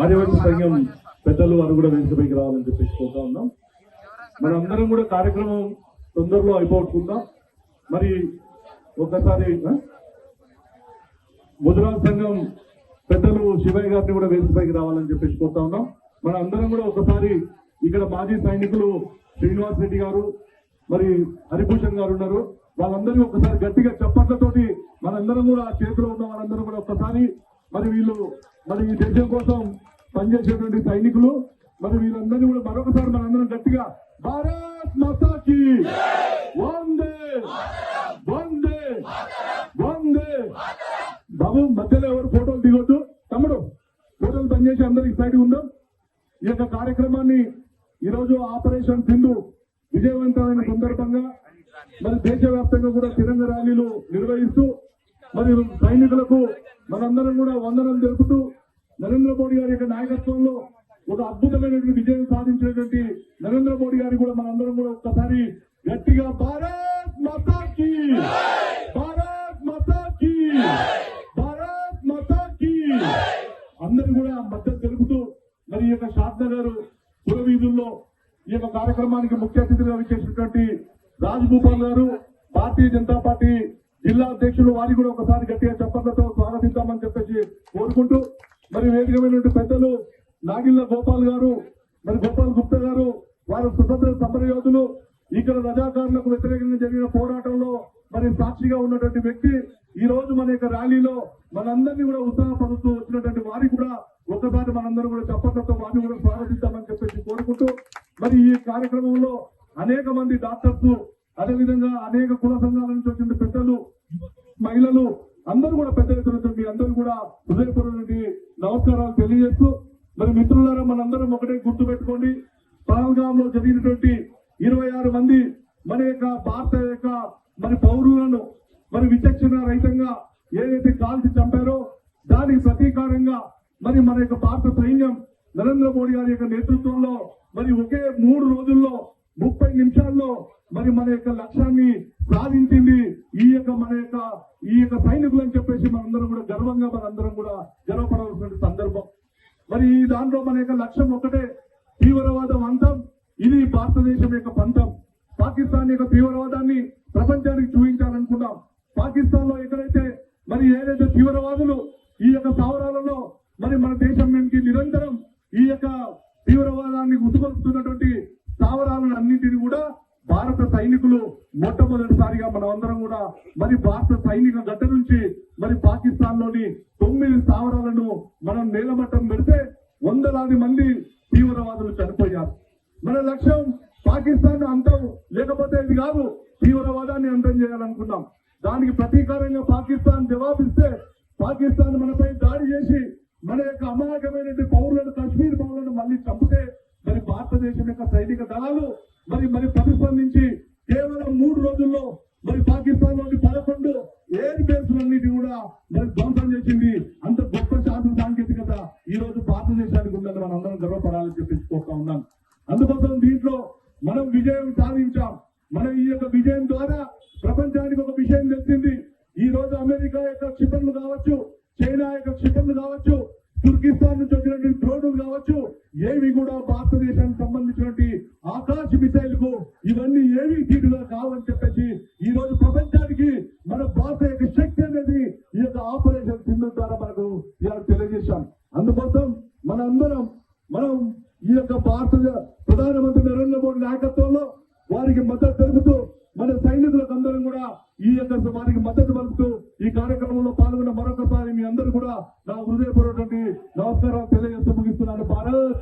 ఆదివాసీ సంఘం పెద్దలు వారు కూడా వేదికపైకి రావాలని చెప్పేసి కోరుతా ఉన్నాం. మనందరం కూడా కార్యక్రమం తొందరలో అయిపోతుందాం మరి ఒక్కసారి ఆ? సంఘం పెద్దలు శివయ్య గారిని కూడా వేదికపైకి రావాలని చెప్పేసి కోరుతా ఉన్నాం. మన అందరం కూడా ఒకసారి ఇక్కడ మాజీ సైనికులు శ్రీనివాస్ రెడ్డి గారు మరి హరిభూషణ్ గారు ఉన్నారు. వాళ్ళందరినీ ఒకసారి గట్టిగా చప్పట్లతోటి మనందరం కూడా ఆ చేతిలో ఉన్న వాళ్ళందరూ కూడా ఒక్కసారి మరి వీళ్ళు మరి ఈ దేశం కోసం పనిచేసేటువంటి సైనికులు మరి వీళ్ళందరినీ కూడా మరొకసారి మనందరం గట్టిగా భారత్ మాతాకి వందే వందే వందే. బాబు మధ్యలో ఎవరు ఫోటోలు దిగొద్దు. తమ్ముడు ఫోటోలు పనిచేసి చేసి అందరికి సైడ్ ఉందాం. ఈ యొక్క కార్యక్రమాన్ని ఈరోజు ఆపరేషన్ సింధు విజయవంతమైన సందర్భంగా మరి దేశవ్యాప్తంగా కూడా తిరంగ ర్యాలీలు నిర్వహిస్తూ మరి సైనికులకు మనందరం కూడా వందనం తెలుపుతూ నరేంద్ర మోడీ గారి యొక్క నాయకత్వంలో ఒక అద్భుతమైనటువంటి విజయం సాధించినటువంటి నరేంద్ర మోడీ గారి కూడా మనందరం కూడా ఒక్కసారి గట్టిగా భారత్ మాతాకి! భారత్ మాతాకి! భారత్ మాతాకి! అందరూ కూడా మద్దతు తెలుపుతూ మరి ఈ యొక్క షాద్నగర్ పురవీధుల్లో ఈ యొక్క కార్యక్రమానికి ముఖ్య అతిథిగా విచ్చేసినటువంటి రాజభూపాల్ గారు భారతీయ జనతా పార్టీ జిల్లా అధ్యక్షులు వారికి కూడా ఒకసారి గట్టిగా చప్పట్లతో స్వాగతిద్దామని చెప్పేసి కోరుకుంటూ మరి వేదికమైనటువంటి పెద్దలు నాగిళ్ళ గోపాల్ గారు మరి గోపాల్ గుప్తా గారు వారు స్వతంత్ర సమర యోధులు ఇక్కడ రజాకారులకు వ్యతిరేకంగా జరిగిన పోరాటంలో మరి సాక్షిగా ఉన్నటువంటి వ్యక్తి ఈ రోజు మన యొక్క ర్యాలీలో మనందరినీ కూడా ఉత్సాహపరుస్తూ వచ్చినటువంటి వారికి కూడా ఒకసారి మనందరూ కూడా చప్పట్లతో వారిని కూడా స్వాగతిద్దామని చెప్పేసి కోరుకుంటూ మరి ఈ కార్యక్రమంలో అనేక మంది డాక్టర్స్ అదేవిధంగా అనేక కుల సంఘాల నుంచి వచ్చిన పెద్దలు మహిళలు అందరూ కూడా పెద్ద ఎత్తున మీ అందరూ కూడా హృదయపూర్వక నమస్కారాలు తెలియజేస్తూ మరి మిత్రులారా మనందరం ఒకటే గుర్తు పెట్టుకోండి. పాల్గాంలో జరిగినటువంటి ఇరవై ఆరు మంది మన యొక్క భారత యొక్క మరి పౌరులను మరి విచక్షణ రహితంగా ఏదైతే కాల్చి చంపారో దానికి ప్రతీకారంగా మరి మన యొక్క భారత సైన్యం నరేంద్ర మోడీ గారి యొక్క నేతృత్వంలో మరి ఒకే మూడు రోజుల్లో ముప్పై నిమిషాల్లో మరి మన యొక్క లక్ష్యాన్ని సాధించింది ఈ యొక్క మన యొక్క ఈ యొక్క సైనికులు అని చెప్పేసి మనందరం కూడా గర్వంగా మనందరం కూడా గర్వపడవలసిన సందర్భం. మరి ఈ దాంట్లో మన యొక్క లక్ష్యం ఒకటే తీవ్రవాదం అంతం. ఇది భారతదేశం యొక్క పంతం. పాకిస్తాన్ యొక్క తీవ్రవాదాన్ని ప్రపంచానికి చూపించాలనుకున్నాం. పాకిస్తాన్లో ఎక్కడైతే మరి ఏదైతే తీవ్రవాదులు ఈ యొక్క స్థావరాలలో మరి మన దేశం నుంచి నిరంతరం ఈ యొక్క తీవ్రవాదాన్ని ఉసుకొస్తున్నటువంటి కూడా భారత సైనికులు మొట్టమొదటిసారిగా మనం అందరం కూడా మరి భారత సైనిక గడ్డ నుంచి మరి పాకిస్తాన్లోని తొమ్మిది స్థావరాలను మనం నేలమట్టం పెడితే వందలాది మంది తీవ్రవాదులు చనిపోయారు. మన లక్ష్యం పాకిస్తాన్ అంతం లేకపోతే ఇది కాదు తీవ్రవాదాన్ని అంతం చేయాలనుకున్నాం. దానికి ప్రతీకారంగా పాకిస్తాన్ జవాబిస్తే పాకిస్తాన్ మనపై దాడి చేసి మన యొక్క అమాయకమైనటువంటి పౌరులను కాశ్మీర్ పౌరులను మళ్ళీ చంపితే మరి భారతదేశం యొక్క సైనిక దళాలు మరి మరి ప్రతిస్పందించి కేవలం మూడు రోజుల్లో మరి పాకిస్తాన్లోని పదకొండు ఎయిర్ బేస్లన్నిటి కూడా మరి ధ్వంసం చేసింది. అంత గొప్ప శాస్త్ర సాంకేతికత ఈ రోజు భారతదేశానికి ఉందని మనం అందరం గర్వపడాలని చెప్పి ఉన్నాం. అందుకోసం దీంట్లో మనం విజయం సాధించాం. మనం ఈ యొక్క విజయం ద్వారా ప్రపంచానికి ఒక విషయం తెలిసింది. ఈ రోజు అమెరికా యొక్క క్షిపణులు కావచ్చు చైనా యొక్క క్షిపణులు కావచ్చు తుర్కిస్తాన్ నుంచి వచ్చినటువంటి డ్రోన్లు కావచ్చు ఏవి కూడా భారతదేశానికి సంబంధించినటువంటి ఆకాశ మిసైల్కు ఇవన్నీ ఏవి తీటుగా కావని చెప్పేసి ఈ రోజు ప్రపంచానికి మన భారత యొక్క శక్తి అనేది ఈ యొక్క ఆపరేషన్ సింధు ద్వారా మనకు ఇవాళ తెలియజేశాం. అందుకోసం మన అందరం మనం ఈ యొక్క భారత ప్రధానమంత్రి నరేంద్ర మోడీ నాయకత్వంలో వారికి మద్దతు తెలుపుతూ మన సైనికులకు అందరం కూడా ఈ యొక్క వారికి మద్దతు పలుకుతూ ఈ కార్యక్రమంలో పాల్గొన్న మరొకసారి మీ అందరూ కూడా నా హృదయపూర్వక నమస్కారాలు తెలియజేస్తూ ముగిస్తున్నాను. భారత్